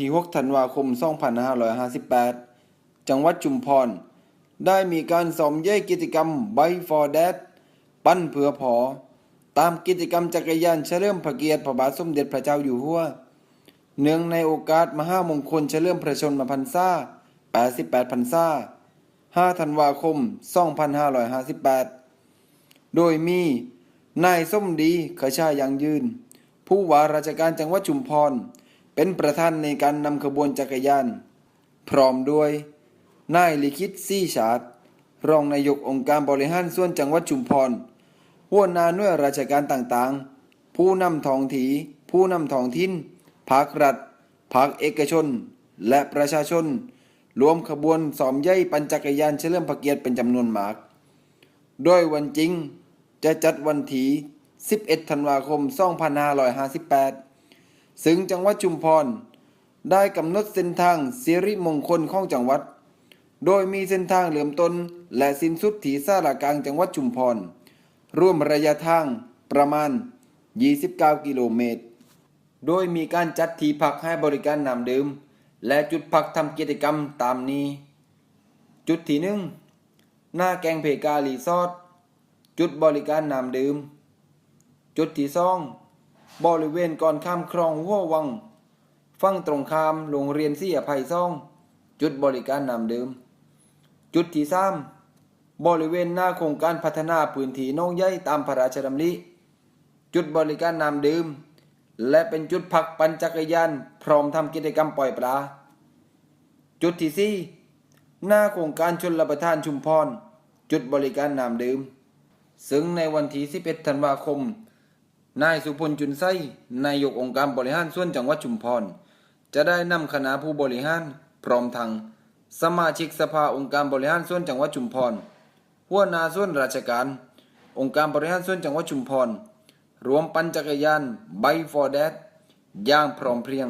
ที่ 6 ธันวาคม 2558 จังหวัดจุมพร ได้มีการซ้อมเย่กิจกรรม Buy for Dad ปั้นเพื่อพอ ตามกิจกรรมจักรยานเฉลิมพระเกียรติพระบาทสมเด็จพระเจ้าอยู่หัว เนื่องในโอกาสมหามงคลเฉลิมพระชนมพรรษา 88 พรรษา 5 ธันวาคม 2558 โดยมีนายส้มดีขชายังยืน ผู้ว่าราชการจังหวัดชุมพร เป็นประธานในการนำขบวนจักรยาน พร้อมด้วย นายลิขิตซี่ชาดรองนายกองค์การบริหารส่วนจังหวัดชุมพรหัวหน้าหน่วยราชการต่างๆ ผู้นำท้องถีผู้นำท้องถิ่นภาครัฐภาคเอกชน และประชาชน รวมขบวนสอมใยปั่นจักรยานเฉลิมพระเกียรติเป็นจำนวนมากโดยวันจริงจะจัดวันที่11 ธันวาคม 2558 ซึ่งจังหวัดชุมพร ได้กำหนดเส้นทางสิริมงคลของจังหวัด โดยมีเส้นทางเริ่มต้นและสิ้นสุดที่สารากลางจังหวัดชุมพร ร่วมระยะทางประมาณ 29 กิโลเมตร โดยมีการจัดที่พักให้บริการน้ำดื่ม และจุดพักทำกิจกรรมตามนี้ จุดที่หนึ่งหน้าแกงเพการีสอร์ทจุดบริการน้ำดื่ม จุดที่สอง บริเวณก่อนข้ามคลองหัววังฝั่งตรงข้ามโรงเรียนเสี่อภัยซ่อง จุดบริการน้ำดื่มจุดที่สามบริเวณหน้าโครงการพัฒนาพื้นที่น้องใหญ่ตามพระราชดำริจุดบริการน้ำดื่มและเป็นจุดพักปั่นจักรยานพร้อมทำกิจกรรมปล่อยปลา จุดที่สี่หน้าโครงการชนรับประทานชุมพร จุดบริการน้ำดื่ม ซึ่งในวันที่ 11 ธันวาคม นายสุพลจุนไส้นายกองค์การบริหารส่วนจังหวัดชุมพร จะได้นำคณะผู้บริหารพร้อมทั้งสมาชิกสภาองค์การบริหารส่วนจังหวัดชุมพรหัวหน้าส่วนราชการ องค์การบริหารส่วนจังหวัดชุมพร รวมปั่นจักรยาน Bike for Dad อย่างพร้อมเพรียง